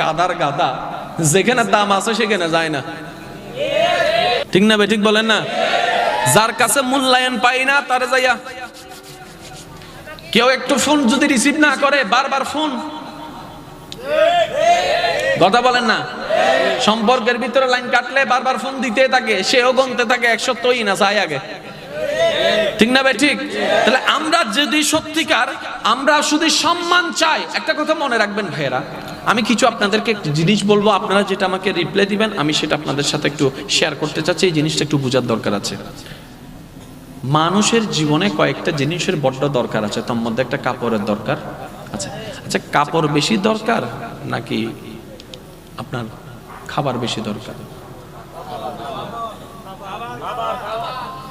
গাদার গাদা যেখানে দাম আছে সেখানে যায় না। ঠিক না ঠিক বলেন না? যার কাছে মূল্যায়ন পাই না, তারে যাইয়া। কেউ একটু ফোন যদি রিসিভ না করে, বারবার ফোন। কথা বলেন না? সম্পর্কের ভিতরে লাইন কাটলে বারবার ফোন দিতে থাকে, সেও গনতে থাকে, একশো না চাই আগে। ঠিক না ভাই ঠিক? তাহলে আমরা যদি সত্যিকার, আমরা শুধু সম্মান চাই। একটা কথা মনে রাখবেন ভাইয়েরা আমি কিছু আপনাদেরকে জিনিস বলব। আপনারা যেটা আমাকে রিপ্লাই দিবেন, আমি সেটা আপনাদের সাথে একটু শেয়ার করতে চাচ্ছি। এই জিনিসটা একটু বোঝার দরকার আছে। মানুষের জীবনে কয়েকটা জিনিসের বড্ড দরকার আছে। তার মধ্যে একটা কাপড়ের দরকার আচ্ছা আচ্ছা কাপড় বেশি দরকার নাকি আপনার খাবার বেশি দরকার?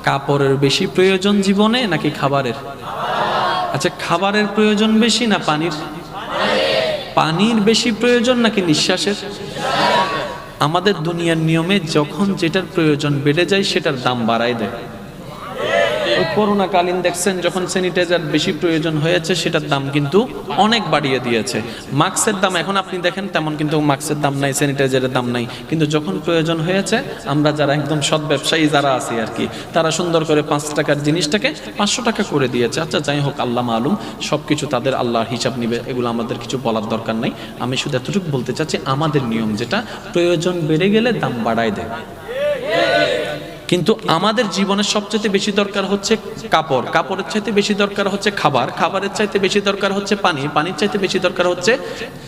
কাপড়ের বেশি প্রয়োজন জীবনে নাকি খাবারের? আচ্ছা খাবারের প্রয়োজন বেশি না পানির? পানির বেশি প্রয়োজন নাকি নিঃশ্বাসের? আমাদের দুনিয়ার নিয়মে যখন যেটার প্রয়োজন বেড়ে যায়, সেটার দাম বাড়ায় দেয়। করোনাকালীন দেখছেন যখন স্যানিটাইজার বেশি প্রয়োজন হয়েছে, সেটার দাম কিন্তু অনেক বাড়িয়ে দিয়েছে। মাস্কের দাম এখন আপনি দেখেন, তেমন কিন্তু মাস্কের দাম নাই স্যানিটাইজারের দাম নাই। কিন্তু যখন প্রয়োজন হয়েছে, আমরা যারা একদম সৎ ব্যবসায়ী যারা আছি আর কি, তারা সুন্দর করে পাঁচ টাকার জিনিসটাকে পাঁচশো টাকা করে দিয়েছে। আচ্ছা যাই হোক, আল্লাহ মালুম সব কিছু তাদের আল্লাহর হিসাব নিবে, এগুলো আমাদের কিছু বলার দরকার নাই। আমি শুধু এতটুকু বলতে চাচ্ছি, আমাদের নিয়ম যেটা, প্রয়োজন বেড়ে গেলে দাম বাড়ায় দেয় কিন্তু আমাদের জীবনের সবচেয়ে বেশি দরকার হচ্ছে কাপড়। কাপড়ের চাইতে বেশি দরকার হচ্ছে খাবার। খাবারের চাইতে বেশি দরকার হচ্ছে পানি। পানির চাইতে বেশি দরকার হচ্ছে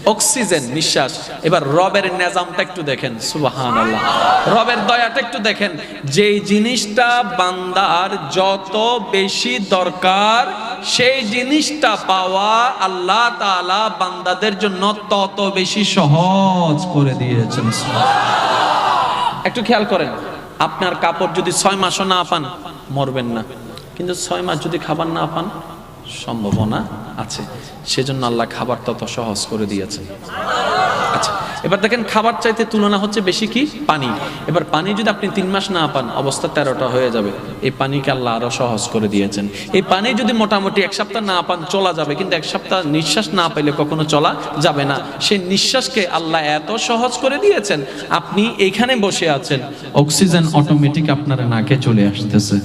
অক্সিজেন, নিঃশ্বাস। এবার রবের নেজামটা একটু দেখেন। সুবাহান আল্লাহ রবের দয়াটা একটু দেখেন। যেই জিনিসটা বান্দার যত বেশি দরকার, সেই জিনিসটা পাওয়া আল্লাহ তাআলা বান্দাদের জন্য তত বেশি সহজ করে দিয়েছেন। একটু খেয়াল করেন। আপনার কাপড় যদি ছয় মাসও না পান, মরবেন না। কিন্তু ছয় মাস যদি খাবার না পান, সম্ভাবনা আছে। সেজন্য আল্লাহ খাবার তত সহজ করে দিয়েছে। আচ্ছা এবার দেখেন খাবার চাইতে তুলনা হচ্ছে বেশি কি? পানি। এবার পানি যদি আপনি তিন মাস না পান, অবস্থা তেরোটা হয়ে যাবে। এই পানিকে আল্লাহ আরও সহজ করে দিয়েছেন। এই পানি যদি মোটামুটি এক সপ্তাহ না পান, চলা যাবে। কিন্তু এক সপ্তাহ নিঃশ্বাস না পাইলে কখনো চলা যাবে না। সেই নিঃশ্বাসকে আল্লাহ এত সহজ করে দিয়েছেন, আপনি এইখানে বসে আছেন। অক্সিজেন অটোমেটিক আপনার নাকে চলে আসতেছে।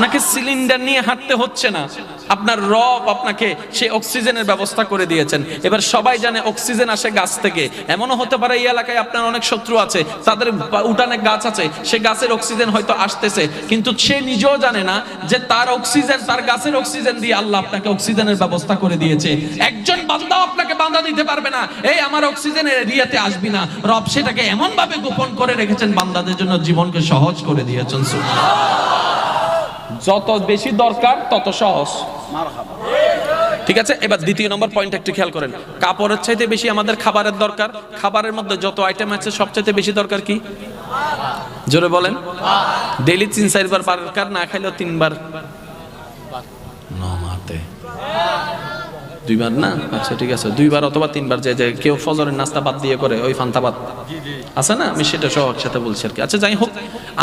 আপনাকে সিলিন্ডার নিয়ে হাঁটতে হচ্ছে না। আপনার রব আপনাকে সে অক্সিজেনের ব্যবস্থা করে দিয়েছেন। এবার সবাই জানে অক্সিজেন আসে গাছ থেকে। এমনও হতে পারে এই এলাকায় আপনার অনেক শত্রু আছে, তাদের উঠানে গাছ আছে, সে গাছের অক্সিজেন হয়তো আসতেছে। কিন্তু সে নিজেও জানে না যে তার অক্সিজেন, তার গাছের অক্সিজেন দিয়ে আল্লাহ আপনাকে অক্সিজেনের ব্যবস্থা করে দিয়েছে। একজন বান্দাও আপনাকে বান্দা দিতে পারবে না। এই আমার অক্সিজেনের এরিয়াতে আসবি না। রব সেটাকে এমন ভাবে গোপন করে রেখেছেন, বান্দাদের জন্য জীবনকে সহজ করে দিয়েছেন। সুবহানাল্লাহ। যত বেশি দরকার তত সহজ। ঠিক আছে? এবার দ্বিতীয় নম্বর পয়েন্ট একটু খেয়াল করেন। কাপড়ের চাইতে বেশি আমাদের খাবারের দরকার। খাবারের মধ্যে যত আইটেম আছে সবচাইতে বেশি দরকার কি? জোরে বলেন। ডেলি তিন চারবার দরকার না খাইলেও তিনবার? নমাতে। দুইবার না? আচ্ছা ঠিক আছে। দুইবার অথবা তিনবার যে কেউ ফজরের নাস্তা বাদ দিয়ে করে ওই ফান্তা বাদ। আছে না? আমি সেটা সহ সাথে বলছি আর কি। আচ্ছা যাই হোক,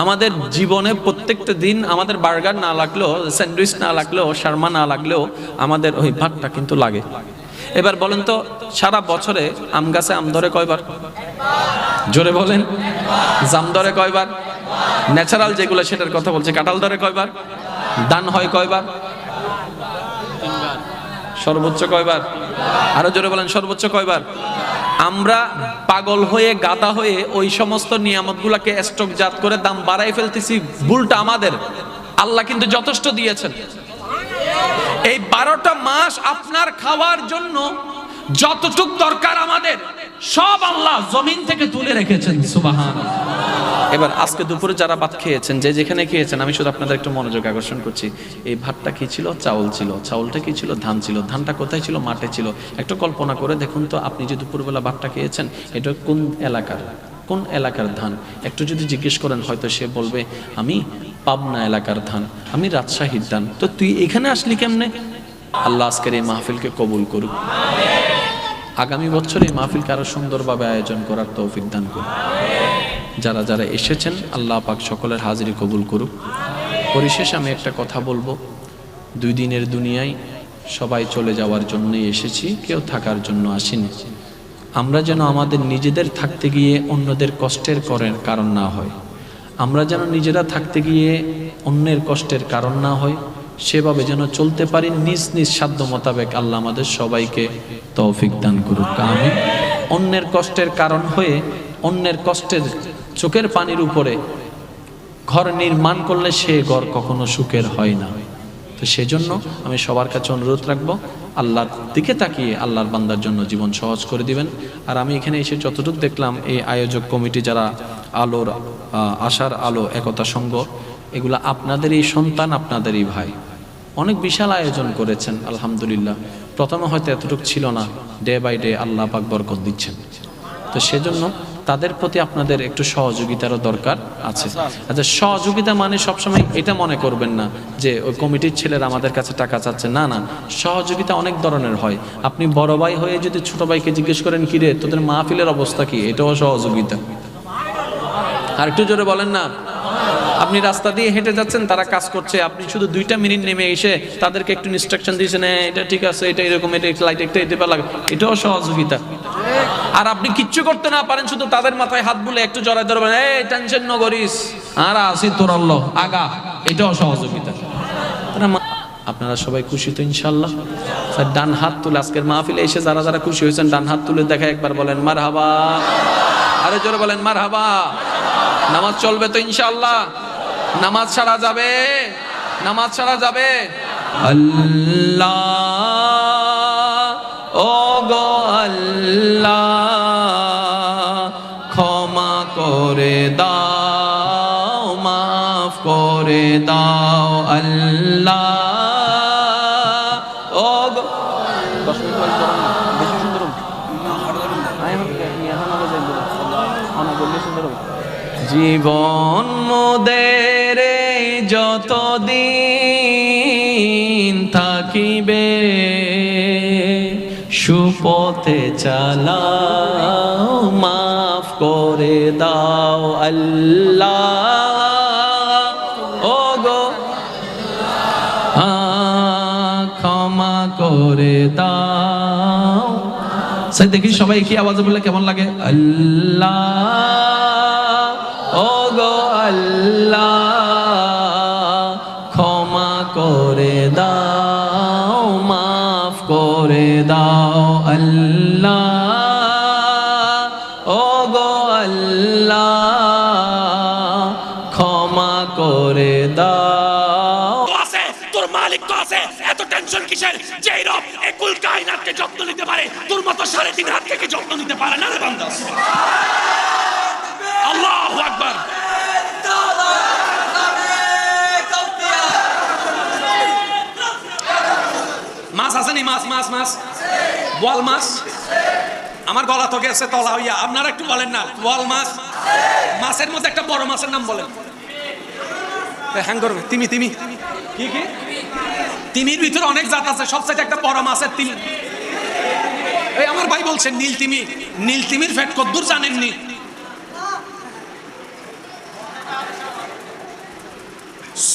আমাদের জীবনে প্রত্যেকটা দিন আমাদের বার্গার না লাগলেও, স্যান্ডউইচ না লাগলেও, শার্মা না লাগলেও আমাদের ওই ভাতটা কিন্তু লাগে। এবার বলেন তো, সারা বছরে আম গাছে আম ধরে কয়বার? জোরে বলেন। জাম ধরে কয়বার? ন্যাচারাল যেগুলো, সেটার কথা বলছে। কাঁঠাল ধরে কয়বার? দান হয় কয়বার? সর্বোচ্চ কয়বার? আরও জোরে বলেন, সর্বোচ্চ কয়বার? আমরা পাগল হয়ে গাদা হয়ে ওই সমস্ত নিয়ামত গুলাকে স্টক জাত করে দাম বাড়াই ফেলতেছি, ভুলটা আমাদের। আল্লাহ কিন্তু যথেষ্ট দিয়েছেন। এই বারোটা মাস আপনার খাওয়ার জন্য যতটুক দরকার আমাদের, সব আল্লাহ জমিন থেকে তুলে রেখেছেন সুবাহান এবার আজকে দুপুরে যারা ভাত খেয়েছেন, যে যেখানে খেয়েছেন, আমি শুধু আপনাদের একটু মনোযোগ আকর্ষণ করছি। এই ভাতটা কি ছিল? চাউল ছিল। চাউলটা কি ছিল? ধান ছিল। ধানটা কোথায় ছিল? মাঠে ছিল। একটু কল্পনা করে দেখুন তো, আপনি যে দুপুরবেলা ভাতটা খেয়েছেন, এটা কোন এলাকার? কোন এলাকার ধান? একটু যদি জিজ্ঞেস করেন, হয়তো সে বলবে, আমি পাবনা এলাকার ধান। আমি রাজশাহীর ধান। তো তুই এখানে আসলি কেমনে? আল্লাহ আজকের এই মাহফিলকে কবুল করুক। আগামী বছর এই মাহফিলকে আরও সুন্দরভাবে আয়োজন করার তৌফিক দান করুন। যারা যারা এসেছেন, আল্লাহ পাক সকলের হাজিরি কবুল করুক। পরিশেষে আমি একটা কথা বলব। দুই দিনের দুনিয়ায় সবাই চলে যাওয়ার জন্যই এসেছি, কেউ থাকার জন্য আসিনি। আমরা যেন আমাদের নিজেদের থাকতে গিয়ে অন্যদের কষ্টের করেন কারণ না হয়। আমরা যেন নিজেরা থাকতে গিয়ে অন্যের কষ্টের কারণ না হয়। সেভাবে যেন চলতে পারি, নিজ নিজ সাধ্য মোতাবেক আল্লাহ আমাদের সবাইকে তৌফিক দান করুক আমি অন্যের কষ্টের কারণ হয়ে, অন্যের কষ্টের চোখের পানির উপরে ঘর নির্মাণ করলে সে ঘর কখনো সুখের হয় না। তো সেজন্য আমি সবার কাছে অনুরোধ রাখব, আল্লাহর দিকে তাকিয়ে আল্লাহর বান্দার জন্য জীবন সহজ করে দিবেন। আর আমি এখানে এসে যতটুকু দেখলাম, এই আয়োজক কমিটি যারা আলোর আশার আলো, একতা সংঘ এগুলা আপনাদেরই সন্তান, আপনাদেরই ভাই। অনেক বিশাল আয়োজন করেছেন, আলহামদুলিল্লাহ। প্রথমে হয়তো এতটুকু ছিল না, ডে বাই ডে আল্লাহ পাক বরকত দিচ্ছেন। তো সেজন্য তাদের প্রতি আপনাদের একটু সহযোগিতারও দরকার আছে। আচ্ছা সহযোগিতা মানে সবসময় এটা মনে করবেন না যে ওই কমিটির ছেলেরা আমাদের কাছে টাকা চাচ্ছে। না না, সহযোগিতা অনেক ধরনের হয়। আপনি বড় ভাই হয়ে যদি ছোট ভাইকে জিজ্ঞেস করেন, কি রে, তোদের মাহফিলের অবস্থা কি? এটাও সহযোগিতা। আর একটু জোরে বলেন না? আপনি রাস্তা দিয়ে হেঁটে যাচ্ছেন তারা কাজ করছে। আপনি শুধু দুইটা মিনিট নেমে এসে তাদেরকে একটু ইনস্ট্রাকশন দিয়েছেন "হ্যাঁ, এটা ঠিক আছে এটা এরকম এটা লাইট একটা এটা লাগে এটাও সহযোগিতা। আর আপনি কিচ্ছু করতে না পারেন শুধু তাদের মাথায় হাত বুলে একটু জড়াই ধরবেন এই টেনশন ন করিস। আর আসি তোর আগা। এটাও সহযোগিতা। আপনারা সবাই খুশি তো ইনশাল্লাহ স্যার ডান হাত তুলে আজকের মাহফিলে এসে যারা যারা খুশি হয়েছেন ডান হাত তুলে দেখা একবার বলেন মার হাবা আরে জোরে বলেন মার হাবা নামাজ চলবে তো ইনশাল্লাহ নামাজ ছাড়া যাবে? নামাজ ছাড়া যাবে? আল্লাহ ও গো আল্লাহ, ক্ষমা করে দাও, মাফ করে দাও, আল্লাহ বেশি সুন্দর জীবন মোদের যত দিন থাকিবে, সুপথে চালাও, মাফ করে দাও আল্লাহ। করে দাও। দেখি সবাই কি আওয়াজ বললে কেমন লাগে? আল্লাহ। আল্লাহ ক্ষমা করে দাও, মাফ করে দাও আল্লাহ। ও গো ক্ষমা করে দাও। আছে, তোর মালিক তো আছে। এত টেনশন কিসের? যে রব একুল কায়নাতকে যত্ন নিতে পারে, তোর মতো সাড়ে তিন হাত থেকে যত্ন নিতে পারে? না রে বান্দা। আল্লাহু আকবার। মাছ মাছ মাছ। বল মাছ। আমার গলা তো গেছে তলা হইয়া। আপনারা একটু বলেন না। বল মাছ। মাছের মধ্যে একটা বড় মাছের নাম বলেন। হ্যাং করবে। তিমি তিমি। কি কি? তিমির ভিতরে অনেক জাত আছে। সবচেয়ে একটা বড় মাছের তিমি। এই, আমার ভাই বলছেন নীল তিমি। নীল তিমির ফ্যাট কদ্দুর জানেননি।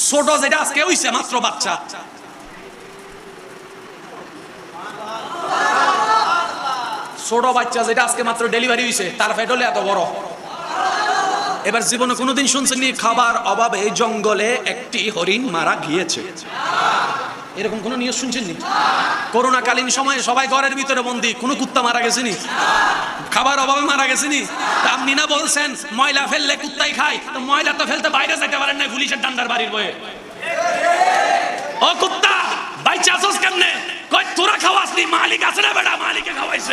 ছোট যেটা আজকে হইছে, মাত্র বাচ্চা। ছোট বাচ্চা যেটা আজকে মাত্র ডেলিভারি হইছে, তার ফ্যাট এত বড়। এবার জীবনে কোনোদিন শুনছেননি, খাবার অভাবে জঙ্গলে একটি হরিণ মারা গিয়েছে। এরকম কোনো নিউজ শুনছেননি? করোনাকালীন সময়ে সবাই ঘরের ভিতরে বন্দি, কোনো কুত্তা মারা গেছেনি? খাবার অভাবে মারা গেছেনি? তা আপনি না বলছেন, ময়লা ফেললে কুত্তাই খায়, তো ময়লা তো ফেলতে বাইরে যাইতে পারেন না পুলিশের ডান্ডার বাড়ির বয়ে। ও কুত্তা, বাইচে আসোস কেমনে? কই তোরা খাওয়াসনি, মালিক আছে না বেটা মালিকে খাওয়াইছে।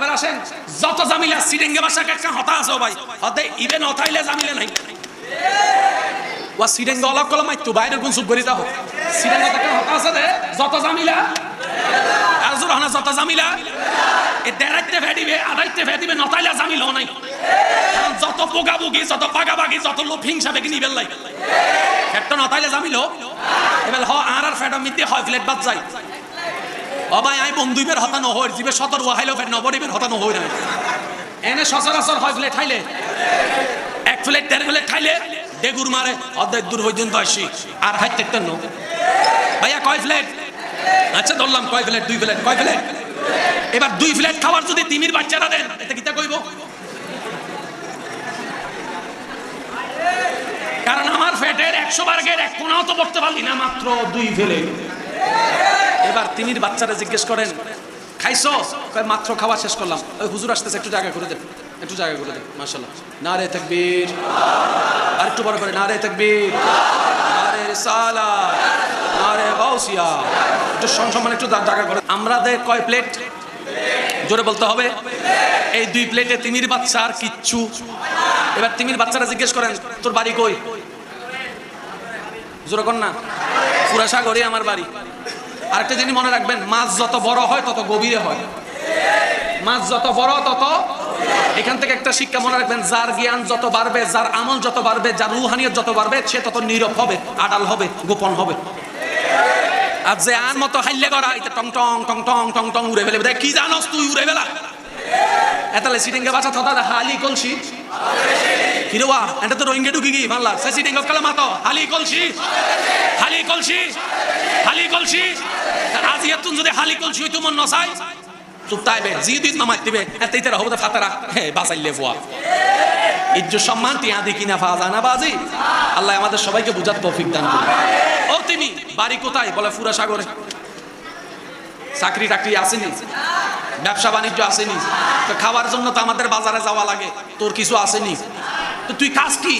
এবার আসেন, যত জামিলা সিরেঙ্গে বাসা একটা হতা আছে ভাই। হতে ইভেন হতাইলে জামিলে নাই। ওয়া সিরেঙ্গে অলক কলম মাইতু বাইরের কোন সুপ করি যাও। সিরেঙ্গে একটা হতা আছে দে, যত জামিলা। আর হনা যত জামিলা। এ দেড়াইতে ফেদিবে আড়াইতে ফেদিবে নতাইলে জামিল নাই। যত পোকাবুকি যত পাগাবাগি যত লোক হিংসা বেগি নিবেল লাই ফেটটা নতাইলে জামিল এবার হ, আর আর ফেটা মিতে হয় প্লেট বাদ যায়। অবাই আই বন্ধুইবের হতা নহর জিবে সতর ওয়াহাইলো ফের নবরিবের হতা নহই না এনে সচরাচর হয় প্লেট খাইলে এক প্লেট দেড় প্লেট খাইলে ডেগুর মারে অর্ধেক দূর পর্যন্ত আসি আর হাইট দেখতেন নো? ভাইয়া, কয় প্লেট আচ্ছা ধরলাম কয় প্লেট দুই প্লেট কয় প্লেট এবার দুই প্লেট খাবার যদি তিমির বাচ্চারা দেন, এতে কিতা কইব কারণ আমার ফ্যাটের একশো বার্গের এক কোনাও তো পড়তে পারলি না মাত্র দুই ফেলে এবার তিমির বাচ্চারা জিজ্ঞেস করেন, খাইছো? মাত্র খাওয়া শেষ করলাম। ওই হুজুর আসতেছে, একটু জায়গা করে দেন একটু জায়গা করে দেন মাশাল্লাহ না রে তাকবীর। আর একটু বড় করে না রে তাকবীর। না রে রিসালা। না রে গাউসিয়া। একটু সম্মান, একটু জায়গা করে। আমরা দে কয় প্লেট? জোরে বলতে হবে। এই দুই প্লেটে তিমির বাচ্চা আর কিচ্ছু। এবার তিমির বাচ্চারা জিজ্ঞেস করেন, তোর বাড়ি কই? জোরে কর না। ফুরাসাগরে আমার বাড়ি। আরেকটা জিনিস মনে রাখবেন, মাছ যত বড় হয়, তত গভীরে হয়। মাছ যত বড়, তত এখান থেকে একটা শিক্ষা মনে রাখবেন, যার জ্ঞান যত বাড়বে, যার আমল যত বাড়বে, যার রুহানিয়ত যত বাড়বে, সে তত নীরব হবে, আড়াল হবে, গোপন হবে। আর যে আন মতো হাইলে করা এটা টং টং টং টং টং টং উড়ে ফেলে দেখ, কি জানস তুই উড়ে ফেলা। এতালে সিটিংকে বাসা থতা হালি কলসি। কিরোয়া এটা তো রোহিঙ্গে ঢুকি গি বাংলা সে সিটিং কালা মাতো। হালি কলসি। হালি কলসি। হালি কলসি। আজ ইয়াতুন যদি হালি কলসি হইতো মন নসাই। চুপ জি দিন দিবে। এত ফাতারা। ফুয়া ইজ্জত সম্মান কিনা ফাজা না বাজি। আল্লাহ আমাদের সবাইকে বুঝার তৌফিক দান করুন। ও তুমি বাড়ি কোথায়? বলে ফুরা সাগরে। চাকরি টাকরি আসেনি। ব্যবসা বাণিজ্য আসেনি। তো খাওয়ার জন্য তো আমাদের বাজারে যাওয়া লাগে। তোর কিছু আসেনি। তো তুই কাজ কি?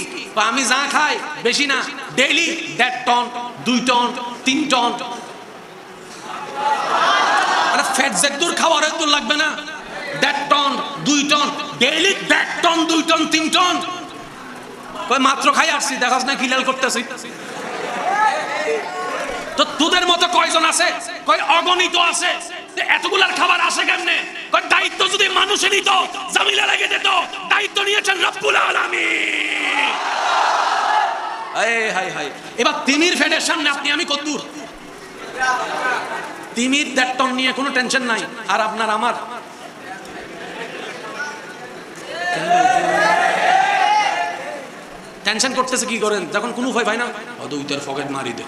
আমি যা খাই? বেশি না। ডেইলি দেড় টন দুই টন তিন টন ফ্যাট জেদ্দুর খাওয়ার তোর লাগবে না। দেড় টন দুই টন ডেইলি দেড় টন দুই টন তিন টন কই, মাত্র খাই আসছি। দেখাস না কিলাল করতেছি। তো তোদের মতো কয়জন আছে? কয় অগণিত আছে। এতগুলার খাবার আসে কেমনে? দায়িত্ব যদি মানুষে নিত, জামিলা লেগে যেত দায়িত্ব নিয়েছেন রব্বুল আলামিন। এবার তিমির ফেডের সামনে আপনি, আমি কদ্দুর। তিমির টন নিয়ে কোনো টেনশন নাই, আর আপনার আমার। টেনশন করতেছে কি করেন? যখন কোনো ভয় ভাই না দুইটার পকেট মারি দে।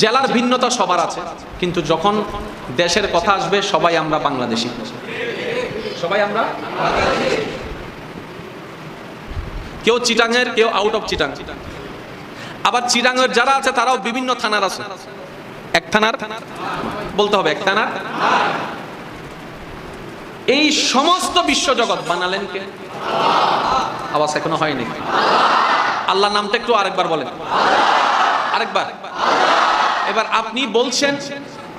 জেলার ভিন্নতা সবার আছে, কিন্তু যখন দেশের কথা আসবে, সবাই আমরা বাংলাদেশি। সবাই আমরা কেউ চিটাঙের কেউ আউট অফ চিটাং। আবার চিটাঙের যারা আছে, তারাও বিভিন্ন থানার আছে। এক থানার বলতে হবে, এক থানার। এই সমস্ত বিশ্বজগৎ বানালেন কে? আওয়াজ এখনও হয়নি। আল্লাহ নামটা একটু আরেকবার বলেন। আরেকবার। এবার আপনি বলছেন,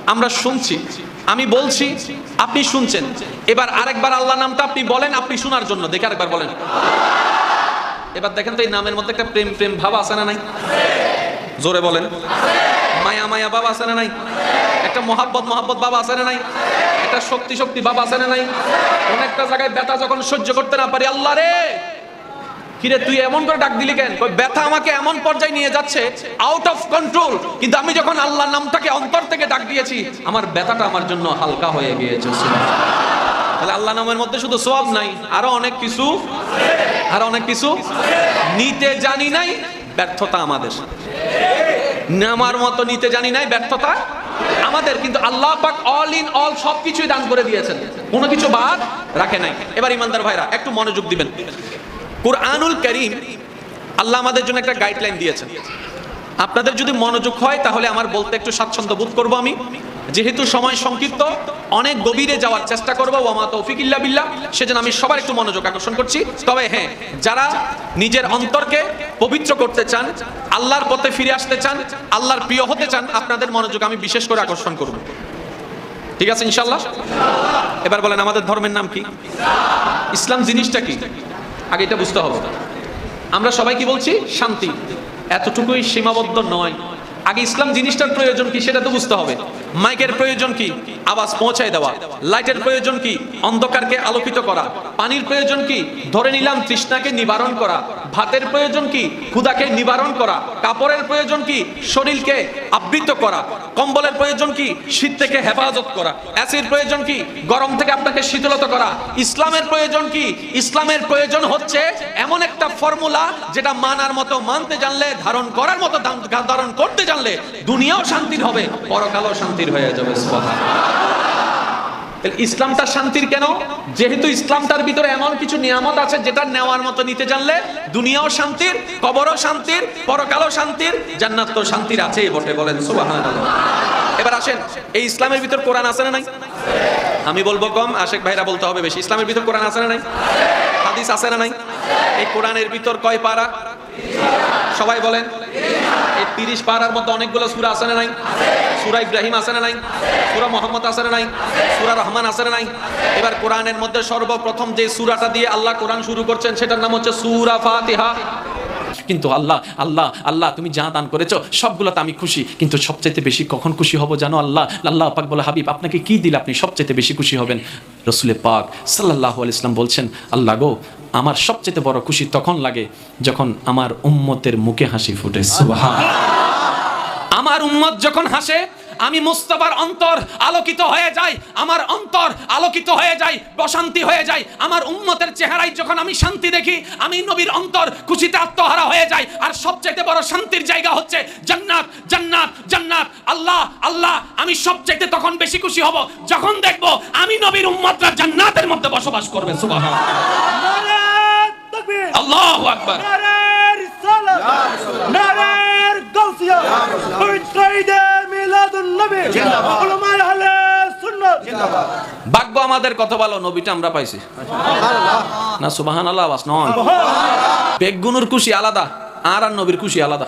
আমরা শুনছি। আমি বলছি, আপনি শুনছেন। এবার আরেকবার আল্লাহ নামটা আপনি বলেন, আপনি শোনার জন্য। দেখে আরেকবার বলেন। এবার দেখেন তো এই নামের মধ্যে একটা প্রেম প্রেম ভাব আছে না নাই? জোরে বলেন। মায়া মায়া বাবা আছে না নাই? একটা মহাব্বত মহাব্বত বাবা আছে না নাই? একটা শক্তি শক্তি বাবা আছে না নাই? অনেকটা জায়গায় ব্যথা যখন সহ্য করতে না পারি, আল্লাহ রে! কিরে, তুই এমন করে ডাক দিলি কেন? ব্যথা আমাকে এমন পর্যায়ে নিয়ে যাচ্ছে আউট অফ কন্ট্রোল কিন্তু আমি যখন আল্লাহর নামটাকে অন্তর থেকে ডাক দিয়েছি, আমার ব্যথাটা আমার জন্য হালকা হয়ে গিয়েছে তাহলে আল্লাহ নামের মধ্যে শুধু সব নাই, আরও অনেক কিছু আরও অনেক কিছু নিতে জানি নাই, ব্যর্থতা আমাদের। নামার মতো নিতে জানি নাই, ব্যর্থতা আমাদের। কিন্তু আল্লাহ পাক অল ইন অল সবকিছুই দান করে দিয়েছেন। কোনো কিছু বাদ রাখে নাই। এবার ইমানদার ভাইরা, একটু মনোযোগ দিবেন। কুরআনুল করিম আল্লাহ আমাদের জন্য একটা গাইডলাইন দিয়েছেন। আপনাদের যদি মনোযোগ হয়, তাহলে আমার বলতে একটু স্বাচ্ছন্দ্য বোধ করব আমি। যেহেতু সময় সংক্ষিপ্ত, অনেক গভীরে যাওয়ার চেষ্টা করব। ওয়ামা তৌফিক সেজন্য আমি সবার একটু মনোযোগ আকর্ষণ করছি। তবে হ্যাঁ যারা নিজের অন্তরকে পবিত্র করতে চান, আল্লাহর পথে ফিরে আসতে চান, আল্লাহর প্রিয় হতে চান, আপনাদের মনোযোগ আমি বিশেষ করে আকর্ষণ করব। ঠিক আছে ইনশাল্লাহ এবার বলেন, আমাদের ধর্মের নাম কি? ইসলাম জিনিসটা কি? আগে এটা বুঝতে হবে। আমরা সবাই কি বলছি? শান্তি। এতটুকুই সীমাবদ্ধ নয়। আগে ইসলাম জিনিসটার প্রয়োজন কি, সেটা তো বুঝতে হবে। মাইকের প্রয়োজন কি? আওয়াজ পৌঁছায় দেওয়া। লাইটের প্রয়োজন কি? অন্ধকারকে আলোকিত করা। পানির প্রয়োজন কি? ধরে নিলাম তৃষ্ণাকে নিবারণ করা। ভাতের প্রয়োজন কি? ক্ষুদাকে নিবারণ করা। কাপড়ের প্রয়োজন কি? শরীরকে আবৃত করা। কম্বলের প্রয়োজন কি? শীত থেকে হেফাজত করা। অ্যাসির প্রয়োজন কি? গরম থেকে আপনাকে শীতলতা করা। ইসলামের প্রয়োজন কি? ইসলামের প্রয়োজন হচ্ছে এমন একটা ফর্মুলা যেটা মানার মতো মানতে জানলে, ধারণ করার মতো ধারণ করতে জানলে দুনিয়াও শান্তির হবে, পরকালও শান্তির হয়ে যাবে ইসলামটা শান্তির কেন? যেহেতু ইসলামটার ভিতরে এমন কিছু নিয়ামত আছে যেটা নেওয়ার মতো নিতে জানলে দুনিয়াও শান্তির, কবরও শান্তির, পরকালও শান্তির জান্নাত তো শান্তির আছেই বটে, বলেন সুবহানাল্লাহ। এবার আসেন, এই ইসলামের ভিতর কোরআন আছে না নাই? আমি বলব কম, আশেক ভাইরা বলতে হবে বেশি। ইসলামের ভিতর কোরআন আছে না নাই? হাদিস আছে না নাই? এই কোরআনের ভিতর কয় পারা? সবাই বলেন। এই তিরিশ পাড়ার মধ্যে অনেকগুলো সুরা না নাই? সুরা ইব্রাহিম না নাই? সুরা মোহাম্মদ না নাই? সুরা রহমান না নাই? এবার কোরআনের মধ্যে সর্বপ্রথম যে সুরাটা দিয়ে আল্লাহ কোরআন শুরু করছেন, সেটার নাম হচ্ছে সুরা ফাতিহা। কিন্তু আল্লাহ আল্লাহ আল্লাহ, তুমি যা দান করেছ, সবগুলোতে আমি খুশি। কিন্তু সবচাইতে বেশি কখন খুশি হব জানো আল্লাহ? আল্লাহ পাক বলে, হাবিব, আপনাকে কি দিলে আপনি সবচাইতে বেশি খুশি হবেন? রসুলে পাক সাল্লাহ ইসলাম বলছেন, আল্লাহ গো আমার সবচেয়ে বড় খুশি তখন লাগে যখন আমার উম্মতের মুখে হাসি ফুটে। সুবহান। আমার উম্মত যখন হাসে আমি মুস্তাফার অন্তর আলোকিত হয়ে যায় আমার অন্তর আলোকিত হয়ে যায় প্রশান্তি হয়ে যায় আমার উম্মতের চেহারায় যখন আমি শান্তি দেখি আমি নবীর অন্তর খুশিতে আত্মহারা হয়ে যায় আর সবচাইতে বড় শান্তির জায়গা হচ্ছে জান্নাত জান্নাত জান্নাত। আল্লাহ আল্লাহ আমি সবচাইতে তখন বেশি খুশি হব যখন দেখব আমি নবীর উম্মতরা জান্নাতের মধ্যে বসবাস করবে সুবহানাল্লাহ। নারায়ণ তাকবীর। আল্লাহু আকবার। নারায়ণ রিসালাত। নারায়ণ গাউসিয়া পবিত্র ঈদে মিলাদুন নবী। জিন্দাবাদ। উলামায়ে আহলে সুন্নাত জিন্দাবাদ। ভাগ্য আমাদের কত ভালো নবীটা আমরা পাইছি। না সুবাহান আল্লাহ আবাস নয় বেগুনুর খুশি আলাদা আর আর নবীর খুশি আলাদা।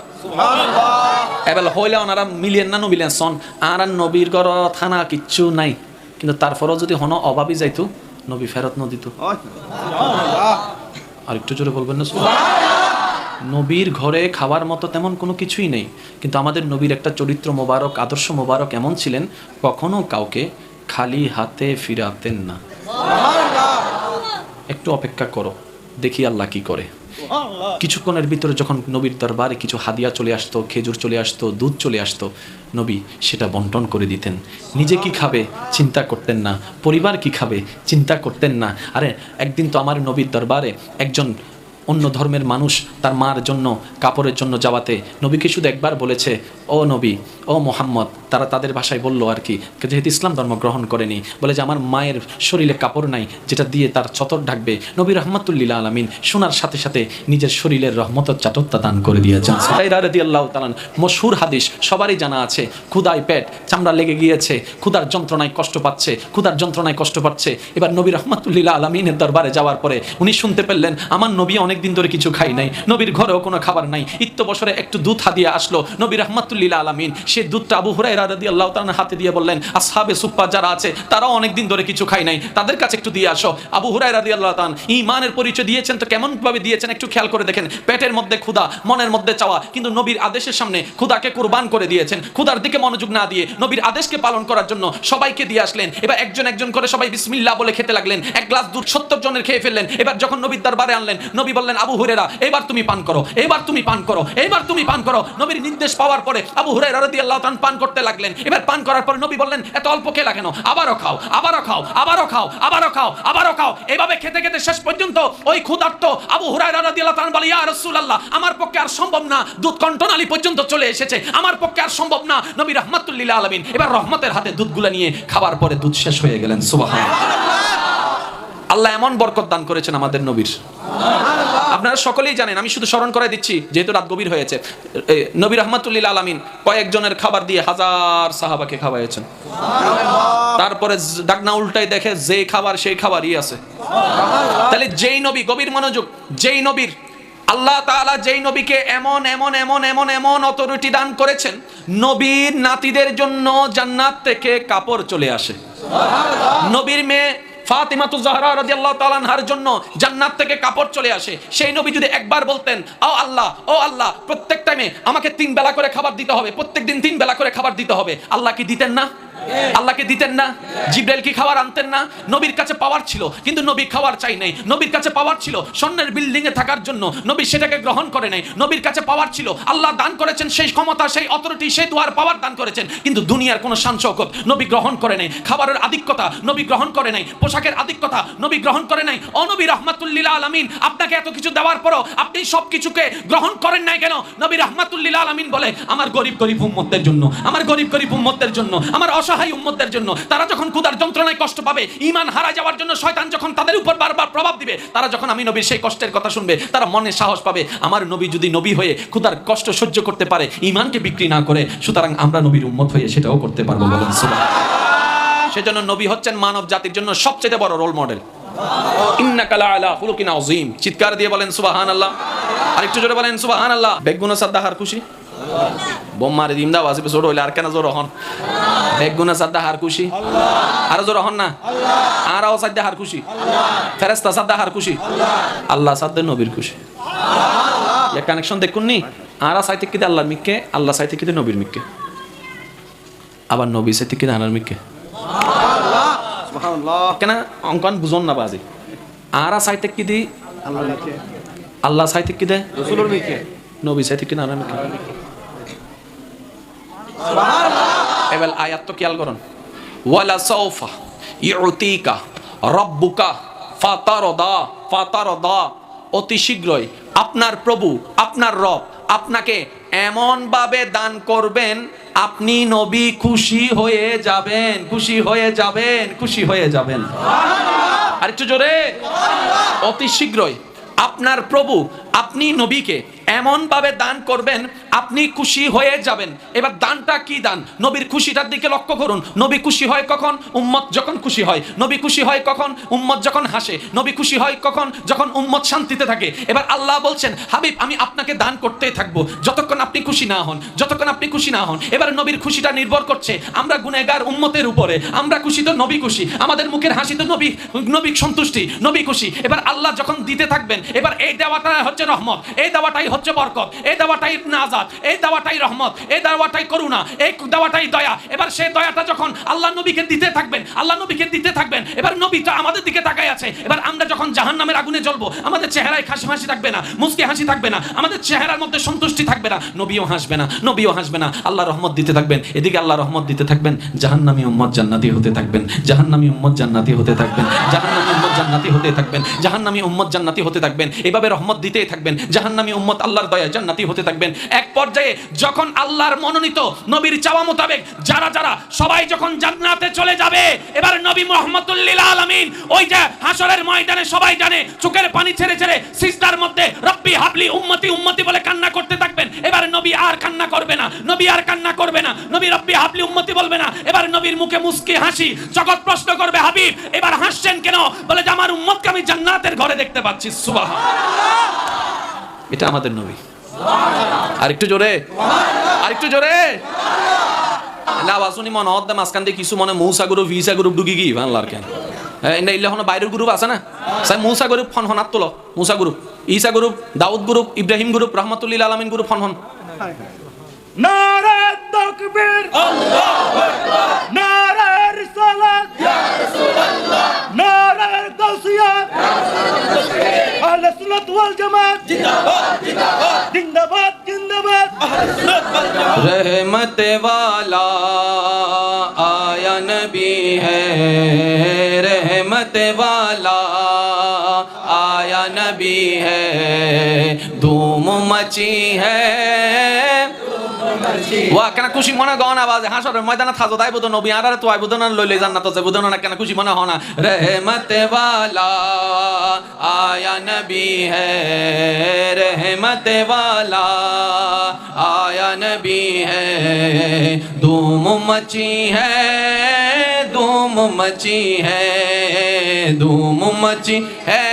এবার হইলে ওনারা মিলিয়েন না নবিলেন সন আর আর নবীর ঘর থানা কিচ্ছু নাই। কিন্তু তারপরেও যদি হন অভাবই যাইতো নবী ফেরত ন দিত আর একটু জোরে বলবেন না নবীর ঘরে খাওয়ার মতো তেমন কোনো কিছুই নেই। কিন্তু আমাদের নবীর একটা চরিত্র মোবারক, আদর্শ মোবারক এমন ছিলেন, কখনো কাউকে খালি হাতে ফিরাতেন না। একটু অপেক্ষা করো, দেখি আল্লাহ কি করে। কিছুক্ষণের ভিতরে যখন নবীর দরবারে কিছু হাদিয়া চলে আসতো, খেজুর চলে আসতো, দুধ চলে আসতো, নবী সেটা বন্টন করে দিতেন। নিজে কি খাবে? চিন্তা করতেন না। পরিবার কি খাবে? চিন্তা করতেন না। আরে, একদিন তো আমার নবীর দরবারে একজন অন্য ধর্মের মানুষ তার মার জন্য, কাপড়ের জন্য যাওয়াতে নবীকে শুধু একবার বলেছে, ও নবী, ও মোহাম্মদ তারা তাদের ভাষায় বলল আর কি। যেহেতু ইসলাম ধর্ম গ্রহণ করেনি, বলে যে আমার মায়ের শরীরে কাপড় নাই, যেটা দিয়ে তার চতর ঢাকবে, নবী রহমতুল্লিল্লা আলমিন শোনার সাথে সাথে নিজের শরীরের রহমতের চাটত্তা দান করে দিয়েছেন। আল্লাহ তালান মশহুর হাদিস সবারই জানা আছে ক্ষুদায় পেট, চামড়া লেগে গিয়েছে ক্ষুদার যন্ত্রণায় কষ্ট পাচ্ছে ক্ষুদার যন্ত্রণায় কষ্ট পাচ্ছে। এবার নবী রহমতুল্লিল্লা আলমিনের দরবারে যাওয়ার পরে উনি শুনতে পেলেন, আমার নবী অনেক দিন ধরে কিছু খাই নাই। নবীর ঘরেও কোনো খাবার নাই। ইত্য বছরে একটু দুধ হাদিয়ে আসলো। নবী রহমতুল্লিল্লা আলমিন সে দুধটা আবু হুরাই রাদি আল্লাহ তালার হাতে দিয়ে বললেন, আসহাবে সুপ্পা যারা আছে, তারাও অনেক দিন ধরে কিছু খাই নাই। তাদের কাছে একটু দিয়ে আসো। আবু হুরাই রাদি আল্লাহ তান ইমানের পরিচয় দিয়েছেন তো কেমন ভাবে দিয়েছেন? একটু খেয়াল করে দেখেন। পেটের মধ্যে ক্ষুধা, মনের মধ্যে চাওয়া, কিন্তু নবীর আদেশের সামনে ক্ষুধাকে কুরবান করে দিয়েছেন। ক্ষুধার দিকে মনোযোগ না দিয়ে নবীর আদেশকে পালন করার জন্য সবাইকে দিয়ে আসলেন। এবার একজন একজন করে সবাই বিসমিল্লা বলে খেতে লাগলেন। এক গ্লাস দুধ সত্তর জনের খেয়ে ফেললেন। এবার যখন নবীর দরবারে আনলেন, নবী বললেন আবু হুরেরা এবার তুমি পান করো, এবার তুমি পান করো, এবার তুমি পান করো। নবীর নির্দেশ পাওয়ার পরে আবু হুরায়রা রাদিয়াল্লাহু তাআলা পান করতে লাগলেন। এবার পান করার পরে নবী বললেন, এত অল্প কে লাগানো আবারও খাও আবারও খাও আবারও খাও আবারও খাও আবারও খাও। এভাবে খেতে খেতে শেষ পর্যন্ত ওই ক্ষুধার্ত আবু হুরায়রা রাদিয়াল্লাহু তাআলা বলে, ইয়া রাসূলুল্লাহ, আমার পক্ষে আর সম্ভব না। দুধ কণ্ঠনালী পর্যন্ত চলে এসেছে, আমার পক্ষে আর সম্ভব না। নবী রাহমাতুল্লিল আলামিন এবার রহমতের হাতে দুধগুলো নিয়ে খাবার পরে দুধ শেষ হয়ে গেলেন। সুবহানাল্লাহ। আল্লাহ এমন বরকত দান করেছেন আমাদের নবীর। আপনারা সকলেই জানেন, আমি শুধু স্মরণ করে দিচ্ছি, যেহেতু রাত গভীর হয়েছে। নবী রহমাতুল্লিল আলামিন কয়েকজনের খাবার দিয়ে হাজার সাহাবাকে খাওয়াইছেন তারপরে ডাকনা উল্টাই দেখে যে খাবার সেই খাবারই আছে। তাহলে যেই নবী, গভীর মনোযোগ, যেই নবীর, আল্লাহ তাআলা যেই নবীকে এমন এমন এমন এমন এমন অথরিটি দান করেছেন, নবীর নাতিদের জন্য জান্নাত থেকে কাপড় চলে আসে। নবীর মেয়ে ফাতিমাতু জাহরা রাদিয়াল্লাহু তাআলা আনহার জন্য জান্নাত থেকে কাপড় চলে আসে। সেই নবী যদি একবার বলতেন ও আল্লাহ ও আল্লাহ, প্রত্যেক টাইমে আমাকে তিন বেলা করে খাবার দিতে হবে, প্রত্যেক দিন তিন বেলা করে খাবার দিতে হবে। আল্লাহ কি দিতেন না? আল্লাহকে দিতেন না জিব্রাইল কি খাবার আনতেন না, নবীর কাছে পাওয়ার ছিল, কিন্তু নবী খাওয়ার চাই নাই। নবীর কাছে পাওয়ার ছিল স্বর্ণের বিল্ডিং এ থাকার জন্য। নবী সেটাকে গ্রহণ করে নাই। নবীর কাছে পাওয়ার ছিল, আল্লাহ দান করেছেন সেই ক্ষমতা, সেই অথরিটি সেই দুয়ার পাওয়ার দান করেছেন, কিন্তু দুনিয়ার কোনো শান শৌকত নবী গ্রহণ করে নাই। খাবারের আধিক্যতা নবী গ্রহণ করে নাই। পোশাকের আধিক্যতা নবী গ্রহণ করে নাই। অনবী রহমাতুল্লিল আলামিন আপনাকে এত কিছু দেওয়ার পরও আপনি সব কিছুকে গ্রহণ করেন নাই কেন? নবী রহমাতুল্লিল আলামিন বলে, আমার গরিব গরিব উম্মতের জন্য, আমার গরিব গরিব উম্মতের জন্য, আমার অসহায় অসহায় উম্মতদের জন্য, তারা যখন ক্ষুধার যন্ত্রণায় কষ্ট পাবে ইমান হারা যাওয়ার জন্য শয়তান যখন তাদের উপর বারবার প্রভাব দিবে, তারা যখন আমি নবীর সেই কষ্টের কথা শুনবে, তারা মনে সাহস পাবে, আমার নবী যদি নবী হয়ে ক্ষুধার কষ্ট সহ্য করতে পারে ইমানকে বিক্রি না করে, সুতরাং আমরা নবীর উম্মত হয়ে সেটাও করতে পারব বলেন সেজন্য নবী হচ্ছেন মানব জাতির জন্য সবচেয়ে বড় রোল মডেল চিৎকার দিয়ে বলেন, সুবহানাল্লাহ। আরেকটু জোরে বলেন সুবাহান সুবহানাল্লাহ। বেগুনা সাদ্দাহার খুশি? বোম্মারে দিম দাও আসবে জোর হইলে আর কেন জোর হন এক গুণা সাদ্দা হার খুশি আর জোর হন না আরাও সাদ্দা হার খুশি ফেরেস্তা সাদ্দা হার খুশি আল্লাহ সাদ্দা নবীর খুশি ইয়া কানেকশন দেখুন নি আরা সাইতে কিদে আল্লাহর মিক্কে আল্লাহ সাইতে কিদে নবীর মিক্কে আবার নবী সাইতে কিদে আনার মিক্কে কেন? অঙ্কন বুঝন না বাজি। আরা সাইতে কি দি আল্লাহ সাইতে কি দে নবী সাইতে কি নানা মিকে এবার আয়াত তো খেয়াল করুন। ওয়ালা সৌফা ইউতিকা রব্বুকা ফাতারদা ফাতারদা। অতি শীঘ্রই আপনার প্রভু আপনার রব আপনাকে এমন ভাবে দান করবেন আপনি নবী খুশি হয়ে যাবেন খুশি হয়ে যাবেন খুশি হয়ে যাবেন। আর একটু জোরে। অতি শীঘ্রই আপনার প্রভু আপনি নবীকে এমন ভাবে দান করবেন, আপনি খুশি হয়ে যাবেন। এবার দানটা কি দান? নবীর খুশিটার দিকে লক্ষ্য করুন। নবী খুশি হয় কখন? উম্মত যখন খুশি হয়। নবী খুশি হয় কখন? উম্মত যখন হাসে। নবী খুশি হয় কখন? যখন উম্মত শান্তিতে থাকে। এবার আল্লাহ বলছেন, হাবিব, আমি আপনাকে দান করতেই থাকব। যতক্ষণ আপনি খুশি না হন, যতক্ষণ আপনি খুশি না হন। এবার নবীর খুশিটা নির্ভর করছে, আমরা গুনেগার উম্মতের উপরে। আমরা খুশি তো নবী খুশি। আমাদের মুখের হাসি তো নবী নবী সন্তুষ্টি, নবী খুশি। এবার আল্লাহ যখন দিতে থাকবেন, এবার এই দেওয়াটা হচ্ছে রহমত। এই দেওয়াটাই হচ্ছে বরকত। এই দেওয়াটাই নাজাত। এই দেওয়াটাই রহমত। এই দেওয়াটাই করুণা। এই দেওয়াটাই দয়া। এবার সেই দয়াটা যখন আল্লাহ নবীকে দিতে থাকবেন, আল্লাহ নবীকে দিতে থাকবেন, এবার নবীটা আমাদের দিকে তাকায় আছে। এবার আমরা যখন জাহান নামের আগুনে জ্বলবো, আমাদের চেহারায় খাসি হাসি থাকবে না, মুসকে হাসি থাকবে না, আমাদের চেহারার মধ্যে সন্তুষ্টি থাকবে না, নবীও হাসবে না, নবীও হাসবে না। আল্লাহ রহমত দিতে থাকবেন। এদিকে আল্লাহ রহমত দিতে থাকবেন। জাহান্নামী উম্মত জান্নাতি হতে থাকবেন। জাহান্নামী উম্মত জান্নাতি হতে থাকবেন। জাহান্নামী উম্মত জান্নাতি হতে থাকবেন। জাহান্নামী উম্মত জান্নাতি হতে থাকবেন। এভাবে রহমত দিতেই থাকবেন, জাহান্নামী উম্মত আল্লাহর দয়া জান্নাতি হতে থাকবেন। এক পর্যায়ে যখন আল্লাহর মনোনীত নবীর চাওয়া মোতাবেক যারা যারা সবাই যখন জান্নাতে চলে যাবে, এবার নবী মোহাম্মদুল্লিল আলামিন ওই যে হাসরের ময়দানে সবাই জানে, চোখের পানি ছেড়ে ছেড়ে সিজদার মধ্যে রব্বি হাবলি উম্মতি উম্মতি বলে কান্না করতে থাকবেন। এবার নবী আর কান্না করবে না, নবী আর কান্না করবে না, নবী রব্বি হাবলি উম্মতি বলবে না, এবার নবীর মুখে মুস্কি হাসি, জগৎ প্রশ্ন করবে, হাবিব, এবার হাসছেন কেন? বলে যে, আমার উম্মতকে আমি জান্নাতের ঘরে দেখতে পাচ্ছি। সুবাহ এটা আমাদের নবী। আরেকটু জোরে। আরেকটু জোরে। লাভাসুনি মনে হদ্দা মাঝখান দিয়ে কিছু মনে মৌসা গ্রুপ ভিসা গ্রুপ ঢুকি কি বাংলার কেন? এনে ইলে হনো বাইরের গ্রুপ আছে না? সাই মৌসা গ্রুপ ফন হনাত তোলো। মৌসা গ্রুপ ঈসা গ্রুপ দাউদ গ্রুপ ইব্রাহিম গ্রুপ রহমতুল্লিল আলমিন গ্রুপ ফন হন। নারে তাকবীর। আল্লাহু আকবার। নারে رسول رحمت والا آیا نبی ہے. رحمت والا آیا نبی ہے. دھوم مچی ওয়া, কেন খুশি মনে গো না বাজে? হ্যাঁ, হাসরের ময়দানে থাজো, তাই বুদন নবী আরারে তো আই বুদন লইলে জান্নাত আছে বুদন না, কেন খুশি মনে হনা রহমত ওয়ালা, আয়া নবী হে, রহমত ওয়ালা, আয়া নবী হে, ধুম মচি হে, ধুম মচি হে, ধুম মচি হে,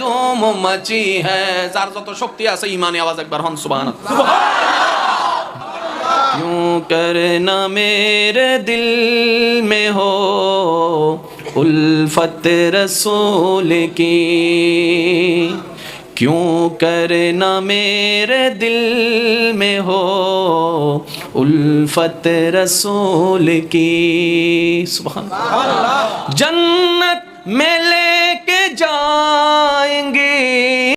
ধুম মচি হে। যার যত শক্তি আছে, ইমানে আওয়াজ একবার হন, সুবহানাল্লাহ। সুবহানাল্লাহ। क्यों करना मेरे दिल में हो उल्फत रसूल की? क्यों करना मेरे दिल में हो उल्फत रसूल की? सुबहान जन्नत में लेके जाएँगे।